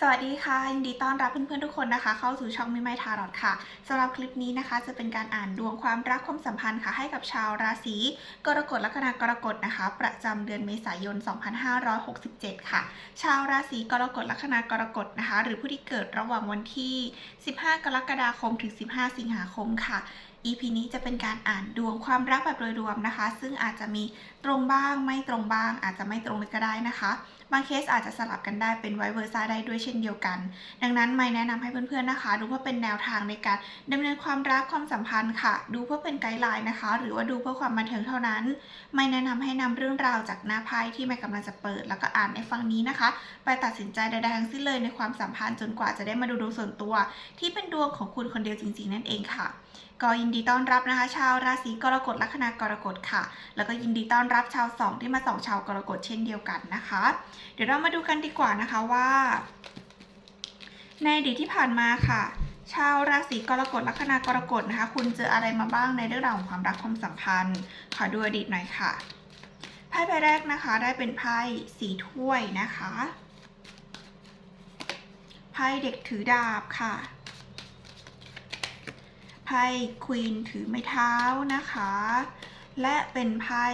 สวัสดีค่ะ ยินดีต้อนรับเพื่อนๆทุกคนนะคะ เข้าสู่ช่องมิไมทารอดค่ะสำหรับคลิปนี้นะคะ จะเป็นการอ่านดวงความรักความสัมพันธ์ค่ะ ให้กับชาวราศีกรกฎลัคนากรกฎนะคะ ประจำเดือนเมษายน 2567 ค่ะ ชาวราศีกรกฎลัคนากรกฎนะคะ หรือผู้ที่เกิดระหว่างวันที่ 15 กรกฎาคมถึง 15 สิงหาคมค่ะ EP นี้จะเป็นการอ่านดวงความรักแบบโดยรวมนะคะ ซึ่งอาจจะมีตรงบ้างไม่ตรงบ้าง อาจจะไม่ตรงเลยก็ได้นะคะ บางเคสอาจจะสลับกันได้เป็นไวเวอร์ซ่าได้ด้วยเช่นเดียวกัน ดังนั้นไม่แนะนำให้เพื่อนๆนะคะ ดูเพื่อเป็นแนวทางในการดำเนินความรักความสัมพันธ์ค่ะ ดูเพื่อเป็นไกด์ไลน์นะคะ หรือว่าดูเพื่อความบันเทิงเท่านั้น ไม่แนะนำให้นำเรื่องราวจากหน้าไพ่ที่ไม่กำลังจะเปิด แล้วก็อ่านในฟังนี้นะคะ ไปตัดสินใจใดๆทั้งสิ้นเลยในความสัมพันธ์จนกว่าจะได้มาดูดวงส่วนตัว ที่เป็นดวงของคุณคนเดียวจริงๆ นั่นเองค่ะก็ยินดีต้อนรับนะคะ ชาวราศีกรกฎลัคนากรกฎค่ะ แล้วก็ยินดีต้อนรับชาวสองที่มาสองชาวกรกฎเช่นเดียวกันนะคะเดี๋ยวเรามาดูกันดีกว่านะคะว่า ในอดีตที่ผ่านมาค่ะ ชาวราศีกรกฎลัคนากรกฎนะคะ คุณเจออะไรมาบ้างในเรื่องราวของความรักความสัมพันธ์ ขอดูอดีตหน่อยค่ะไพ่ใบแรกนะคะ ได้เป็นไพ่สีถ้วยนะคะไพ่เด็กถือดาบค่ะไพ่ควีนถือไม้เท้านะคะ และเป็นไพ่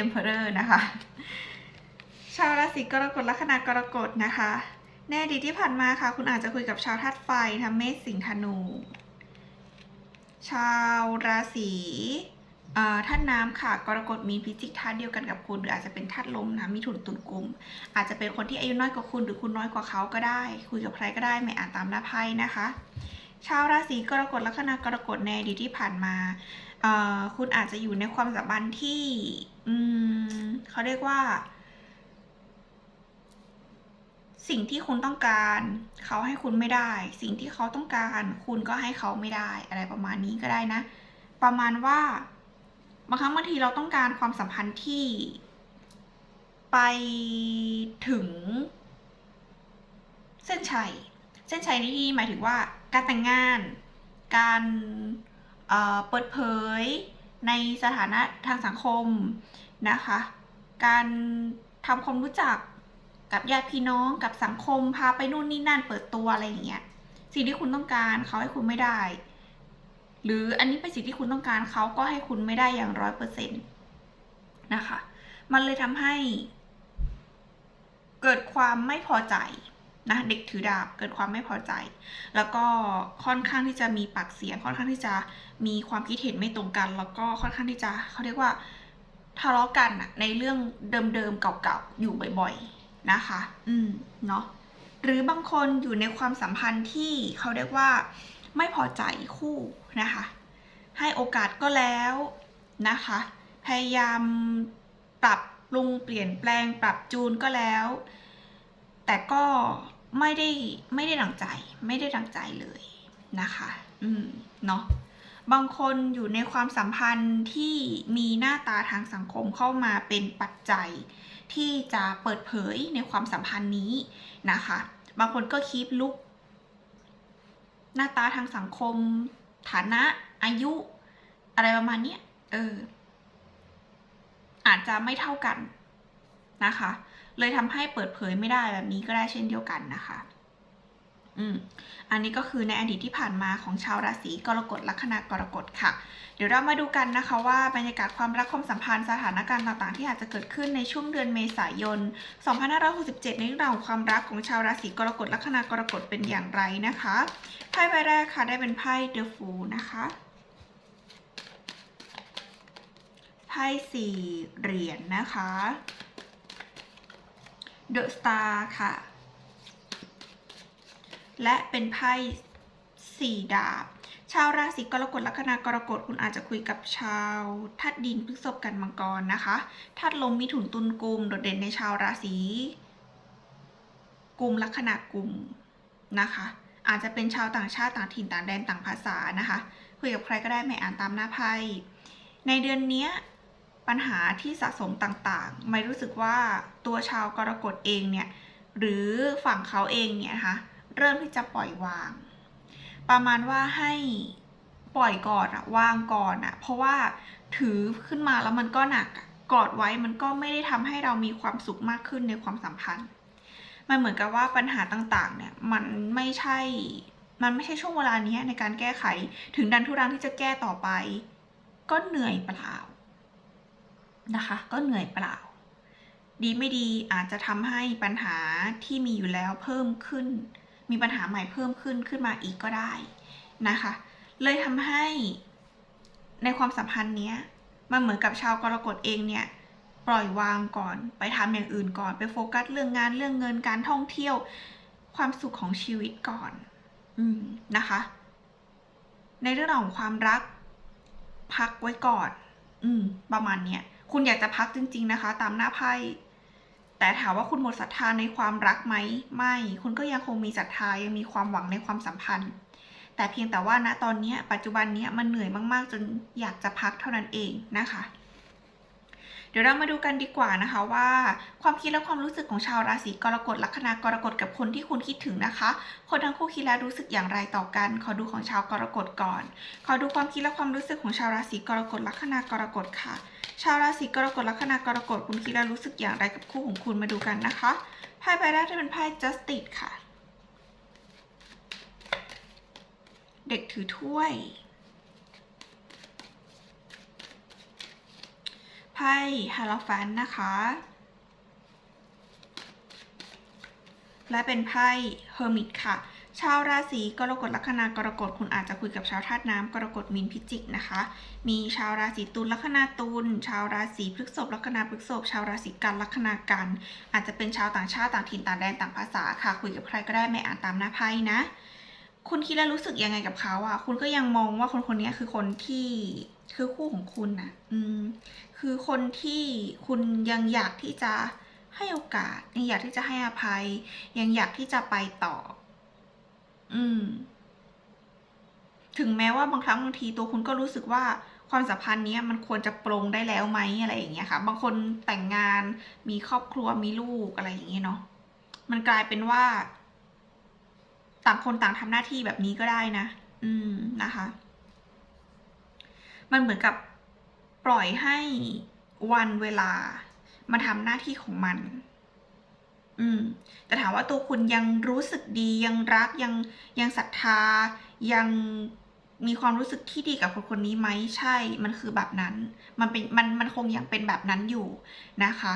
Emperor นะคะ ชาวราศีกรกฎลัคนากรกฎนะคะในอดีตที่ผ่านมาค่ะ คุณอาจจะคุยกับชาวธาตุไฟทำเมษสิงห์ธนู ชาวราศีเอ่อธาตุน้ำค่ะกรกฎมีพิจิกธาตุเดียวกันกับคุณหรืออาจจะเป็นธาตุลมนะมีถุนตุนกลุ่ม อาจจะเป็นคนที่อายุน้อยกว่าคุณหรือคุณน้อยกว่าเขาก็ได้ คุยกับใครก็ได้ไม่อ่านตามหน้าไพ่นะคะ ชาวราศีกรกฎลัคนากรกฎในอดีตที่ผ่านมาคุณอาจจะอยู่ในความสัมพันธ์ที่เขาเรียกว่า สิ่งที่คุณต้องการ เขาให้คุณไม่ได้ สิ่งที่เขาต้องการ คุณก็ให้เขาไม่ได้ อะไรประมาณนี้ก็ได้นะ ประมาณว่าบางครั้งบางทีเราต้องการความสัมพันธ์ที่ไปถึง เส้นชัย เส้นชัยในที่หมายถึงว่าการแต่งงาน การเเปิดเผยในสถานะทางสังคมนะคะ การทำความรู้จัก กับญาติพี่น้องกับสังคมพาไปนู่นนี่นั่นเปิดตัวอะไรอย่างเงี้ยสิ่งที่คุณต้องการเขาให้คุณไม่ได้ หรืออันนี้เป็นสิ่งที่คุณต้องการเขาก็ให้คุณไม่ได้อย่างร้อยเปอร์เซ็นต์นะคะ มันเลยทำให้ เกิดความไม่พอใจนะเด็กถือดาบเกิดความไม่พอใจ แล้วก็ค่อนข้างที่จะมีปากเสียง ค่อนข้างที่จะมีความคิดเห็นไม่ตรงกัน แล้วก็ค่อนข้างที่จะเขาเรียกว่าทะเลาะกันอะในเรื่องเดิมๆเก่าๆอยู่บ่อยๆ นะคะ อืม เนาะ หรือบางคนอยู่ในความสัมพันธ์ที่เขาเรียกว่า ไม่พอใจคู่นะคะ ให้โอกาสก็แล้วนะคะ พยายามปรับปรุงเปลี่ยนแปลงปรับจูนก็แล้ว แต่ก็ไม่ได้ไม่ได้ดังใจ ไม่ได้ดังใจเลยนะคะ อืม เนาะบางคนอยู่ในความสัมพันธ์ที่มีหน้าตาทางสังคมเข้ามาเป็นปัจจัย ที่จะเปิดเผยในความสัมพันธ์นี้นะคะ บางคนก็คีปลุกหน้าตาทางสังคม ฐานะอายุ อะไรประมาณนี้เออ อาจจะไม่เท่ากันนะคะ เลยทำให้เปิดเผยไม่ได้แบบนี้ก็ได้เช่นเดียวกันนะคะ อืมอันนี้ก็คือในอดีตที่ผ่านมาของชาวราศีกรกฎลัคนากรกฎค่ะ เดี๋ยวเรามาดูกันนะคะว่าบรรยากาศความรักความสัมพันธ์สถานการณ์ต่างๆ ที่อาจจะเกิดขึ้นในช่วงเดือนเมษายน 2567 ในเรื่องของความรักของชาวราศีกรกฎลัคนากรกฎเป็นอย่างไรนะคะไพ่ใบแรกค่ะได้เป็นไพ่เดอะฟูนะคะไพ่สี่เหรียญนะคะเดอะสตาร์ค่ะ และเป็นไพ่สี่ดาบ ชาวราศีกรกฎลัคนากรกฎคุณอาจจะคุยกับชาวธาตุดินพฤษภกันมังกรนะคะธาตุลมมิถุนตุลกุมโดดเด่นในชาวราศีกุมลัคนากุมนะคะ อาจจะเป็นชาวต่างชาติต่างถิ่นต่างแดนต่างภาษานะคะคุยกับใครก็ได้ไม่อ่านตามหน้าไพ่ในเดือนนี้ปัญหาที่สะสมต่างๆ ไม่รู้สึกว่าตัวชาวกรกฎเองเนี่ยหรือฝั่งเขาเองเนี่ยนะคะ เริ่มที่จะปล่อยวาง ประมาณว่าให้ปล่อยก่อนอะวางก่อนอะเพราะว่าถือขึ้นมาแล้วมันก็หนักกอดไว้มันก็ไม่ได้ทำให้เรามีความสุขมากขึ้นในความสัมพันธ์ มันเหมือนกับว่าปัญหาต่างๆ เนี่ยมันไม่ใช่ มันไม่ใช่ช่วงเวลานี้ในการแก้ไข ถึงดันทุรังที่จะแก้ต่อไป ก็เหนื่อยเปล่านะคะ ก็เหนื่อยเปล่า ดีไม่ดีอาจจะทำให้ปัญหาที่มีอยู่แล้วเพิ่มขึ้น มีปัญหาใหม่เพิ่มขึ้นขึ้นมาอีกก็ได้นะคะ เลยทำให้ในความสัมพันธ์เนี้ยมันเหมือนกับชาวกรกฎเองเนี่ยปล่อยวางก่อน ไปทำอย่างอื่นก่อน ไปโฟกัสเรื่องงานเรื่องเงินการท่องเที่ยวความสุขของชีวิตก่อน อืมนะคะ ในเรื่องของความรัก พักไว้ก่อน อืม ประมาณเนี้ยคุณอยากจะพักจริง ๆ นะคะ ตามหน้าไพ่ แต่ถามว่าคุณหมดศรัทธาในความรักไหมไม่ คุณก็ยังคงมีศรัทธายังมีความหวังในความสัมพันธ์ แต่เพียงแต่ว่าณตอนนี้ปัจจุบันนี้มันเหนื่อยมากๆ จนอยากจะพักเท่านั้นเองนะคะ ดี๋ยวเรามาดูกันดีกว่านะคะว่า ความคิดและความรู้สึกของชาวราศีกรกฎลัคนากรกฎกับคนที่คุณคิดถึงนะคะ คนทั้งคู่คิดและรู้สึกอย่างไรต่อกัน ขอดูของชาวกรกฎก่อน ขอดูความคิดและความรู้สึกของชาวราศีกรกฎลัคนากรกฎค่ะ ชาวราศีกรกฎลัคนากรกฎคุณคิดและรู้สึกอย่างไรกับคู่ของคุณมาดูกันนะคะไพ่ใบแรกจะเป็นไพ่ justice ค่ะ เด็กถือถ้วย ไพ่ฮา l ลฟันนะคะ และเป็นไพ่เฮอร์มิตค่ะ ชาวราศีกรกฎลัคนากรกฎคุณอาจจะคุยกับชาวธาตุน้ำกรกฎมีนพิจิกนะคะ มีชาวราศีตุลลัคนาตุลชาวราศีพฤษภลัคนาพฤษภชาวราศีกันลัคนากัน อาจจะเป็นชาวต่างชาติต่างถิ่นต่างแดนต่างภาษาค่ะ คุยกับใครก็ได้ไม่อ่านตามหน้าไพ่นะ คุณคิดแล้วรู้สึกยังไงกับเขาอะ คุณก็ยังมองว่าคนคนนี้คือคนที่ คือคู่ของคุณนะอืม คือคนที่คุณยังอยากที่จะให้โอกาส ยังอยากที่จะให้อภัย ยังอยากที่จะไปต่อ อืม ถึงแม้ว่าบางครั้งบางทีตัวคุณก็รู้สึกว่าความสัมพันธ์เนี้ยมันควรจะปรงได้แล้วไหมอะไรอย่างเงี้ยค่ะ บางคนแต่งงานมีครอบครัวมีลูกอะไรอย่างเงี้ยเนาะมันกลายเป็นว่า ต่างคนต่างทำหน้าที่แบบนี้ก็ได้นะ อืมนะคะ มันเหมือนกับปล่อยให้วันเวลามาทำหน้าที่ของมัน อืม แต่ถามว่าตัวคุณยังรู้สึกดียังรักยังยังศรัทธา ยังมีความรู้สึกที่ดีกับคนคนนี้ไหมใช่ มันคือแบบนั้น มันเป็นมันมันคงยังเป็นแบบนั้นอยู่นะคะ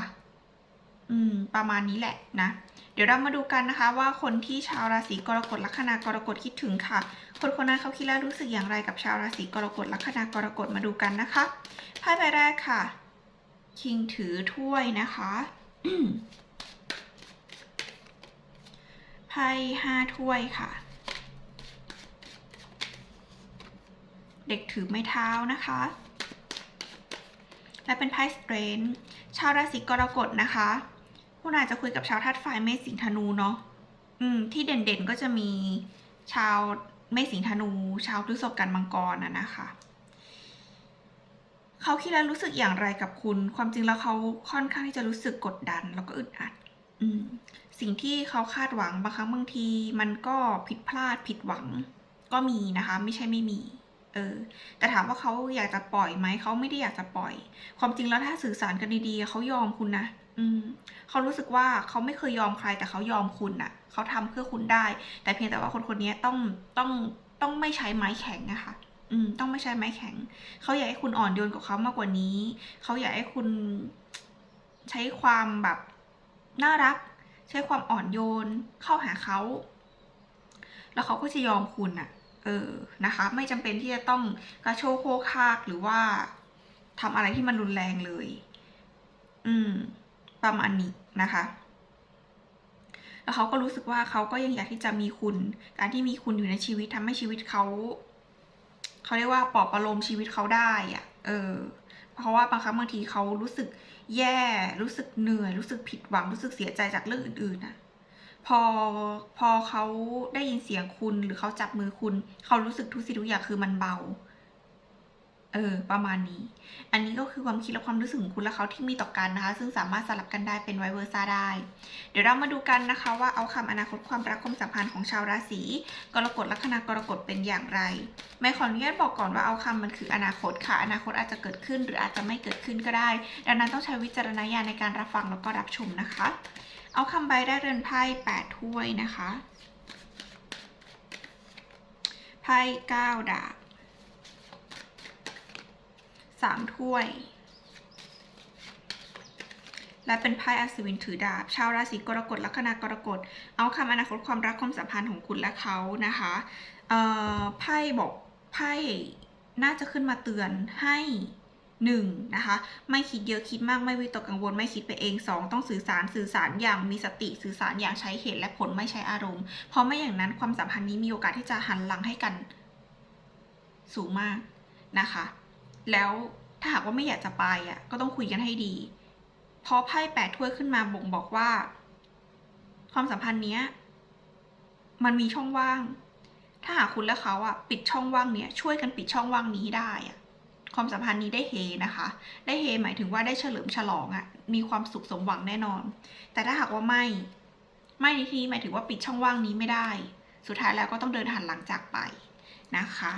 อืม ประมาณนี้แหละนะ เดี๋ยวเรามาดูกันนะคะ ว่าคนที่ชาวราศีกรกฎลัคนากรกฎคิดถึงค่ะ คนคนนั้นเขาคิดและรู้สึกอย่างไรกับชาวราศีกรกฎลัคนากรกฎมาดูกันนะคะไพ่ใบแรกค่ะ คิงถือถ้วยนะคะไพ่ห้าถ้วยค่ะ เด็กถือไม้เท้านะคะ และเป็นไพ่สเตรนชาวราศีกรกฎนะคะ คุณอาจจะคุยกับชาวธาตุไฟเมษสิงธนูเนาะอืม ที่เด่นๆก็จะมีชาวเมษสิงธนู ชาวพฤษภกันมังกรนะนะคะ เขาคิดแล้วรู้สึกอย่างไรกับคุณ ความจริงแล้วเขาค่อนข้างที่จะรู้สึกกดดัน แล้วก็อึดอัด อืม สิ่งที่เขาคาดหวังบางครั้งบางที มันก็ผิดพลาดผิดหวัง ก็มีนะคะ ไม่ใช่ไม่มีเออแต่ถามว่าเขาอยากจะปล่อยไหม เขาไม่ได้อยากจะปล่อย ความจริงแล้วถ้าสื่อสารกันดีๆ เขายอมคุณนะ อืมเขารู้สึกว่าเขาไม่เคยยอมใครแต่เขายอมคุณน่ะ เขาทำเพื่อคุณได้ แต่เพียงแต่ว่าคนคนนี้ต้องต้องต้องไม่ใช้ไม้แข็งอะคะอืมต้องไม่ใช้ไม้แข็ง เขาอยากให้คุณอ่อนโยนกับเขามากกว่านี้ เขาอยากให้คุณใช้ความแบบน่ารัก ใช้ความอ่อนโยนเข้าหาเขา แล้วเขาก็จะยอมคุณอะเออนะคะ ไม่จำเป็นที่จะต้องกระโชกโคกคากหรือว่าทำอะไรที่มันรุนแรงเลย อืม ประมาณนี้นะคะแล้วเขาก็รู้สึกว่าเขาก็ยังอยากที่จะมีคุณ การที่มีคุณอยู่ในชีวิตทำให้ชีวิตเขา เขาเรียกว่าปลอบประโลมชีวิตเขาได้อะ เออ เพราะว่าบางครั้งบางทีเขารู้สึกแย่ รู้สึกเหนื่อย รู้สึกผิดหวัง รู้สึกเสียใจจากเรื่องอื่นๆนะพอ พอเขาได้ยินเสียงคุณหรือเขาจับมือคุณ เขารู้สึกทุกสิ่งทุกอย่างคือมันเบา เออประมาณนี้ อันนี้ก็คือความคิดและความรู้สึกของคุณและเขาที่มีต่อกันนะคะ ซึ่งสามารถสลับกันได้เป็นไวเวอร์ซ่าได้ เดี๋ยวเรามาดูกันนะคะ ว่าเอาคำอนาคตความรักความสัมพันธ์ของชาวราศีกรกฎลัคนากรกฎเป็นอย่างไรไม่ขออนุญาตบอกก่อนว่าเอาคำมันคืออนาคตค่ะ อนาคตอาจจะเกิดขึ้นหรืออาจจะไม่เกิดขึ้นก็ได้ ดังนั้นต้องใช้วิจารณญาณในการรับฟังแล้วก็รับชมนะคะ เอาคำใบได้เรือนไพ่แปดถ้วยนะคะไพ่เก้าดาบ สามถ้วย และเป็นไพ่อัศวินถือดาบ ชาวราศีกรกฎลัคนากรกฎ เอาคำอนาคตความรักความสัมพันธ์ของคุณและเขานะคะไพ่บอกไพ่น่าจะขึ้นมาเตือนให้หนึ่งนะคะไม่คิดเยอะคิดมากไม่วิตกกังวลไม่คิดไปเองสองต้องสื่อสารสื่อสารอย่างมีสติสื่อสารอย่างใช้เหตุและผลไม่ใช้อารมณ์ เพราะไม่อย่างนั้นความสัมพันธ์นี้มีโอกาสที่จะหันหลังให้กันสูงมากนะคะ แล้วถ้าหากว่าไม่อยากจะไปอะ ก็ต้องคุยกันให้ดี เพอไพ่แปดถ้วยขึ้นมาบ่งบอกว่า ความสัมพันธ์เนี้ย มันมีช่องว่าง ถ้าหากคุณและเขาอะ ปิดช่องว่างเนี้ยช่วยกันปิดช่องว่างนี้ได้อะ ความสัมพันธ์นี้ได้เฮนะคะ ได้เฮหมายถึงว่าได้เฉลิมฉลองอะ มีความสุขสมหวังแน่นอน แต่ถ้าหากว่าไม่ ไม่ในที่ทีหมายถึงว่าปิดช่องว่างนี้ไม่ได้ สุดท้ายแล้วก็ต้องเดินหันหลังจากไปนะคะ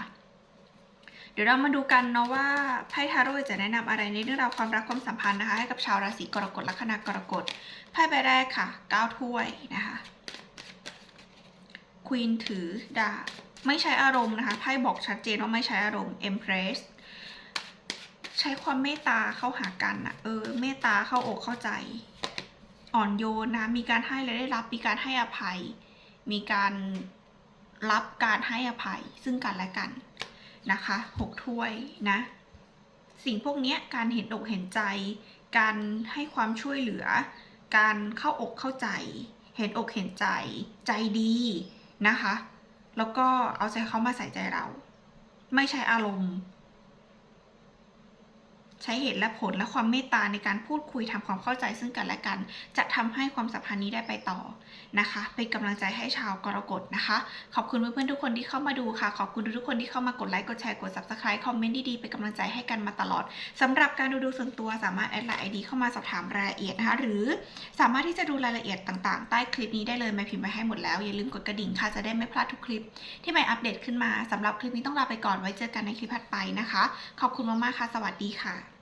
เดี๋ยวเรามาดูกันเนาะว่าไพ่ทาโร่จะแนะนำอะไรในเรื่องราวความรักความสัมพันธ์นะคะให้กับชาวราศีกรกฎลัคนากรกฎไพ่ใบแรกค่ะก้าถ้วยนะคะควีนถือดาบไม่ใช้อารมณ์นะคะไพ่บอกชัดเจนว่าไม่ใช้อารมณ์ Empress ใช้ความเมตตาเข้าหากันนะเออเมตตาเข้าอกเข้าใจ อ่อนโยนนะมีการให้และได้รับมีการให้อภัย มีการรับการให้อภัยซึ่งกันและกัน นะคะหกถ้วยนะ สิ่งพวกนี้การเห็นอกเห็นใจ การให้ความช่วยเหลือ การเข้าอกเข้าใจ เห็นอกเห็นใจใจดีนะคะ แล้วก็เอาใจเขามาใส่ใจเรา ไม่ใช้อารมณ์ ใช้เหตุและผลและความเมตตาในการพูดคุยทำความเข้าใจซึ่งกันและกัน จะทำให้ความสัมพันธ์นี้ได้ไปต่อนะคะ เป็นกำลังใจให้ชาวกรกฎนะคะ ขอบคุณเพื่อนๆทุกคนที่เข้ามาดูค่ะ ขอบคุณทุกคนที่เข้ามากดไลค์กดแชร์กด subscribe คอมเมนต์ดีๆเป็นกำลังใจให้กันมาตลอดสำหรับการดูดูส่วนตัวสามารถแอดไลน์ไอดีเข้ามาสอบถามรายละเอียดนะคะหรือสามารถที่จะดูรายละเอียดต่างๆ ใต้คลิปนี้ได้เลยไม่พิมพ์ไว้ให้หมดแล้วอย่าลืมกดกระดิ่งค่ะจะได้ไม่พลาดทุกคลิป ที่ไม่อัปเดตขึ้นมาสำหรับคลิปนี้ต้องลาไปก่อนไว้เจอกันในคลิปถัดไปนะคะ ขอบคุณมากๆค่ะ สวัสดีค่ะ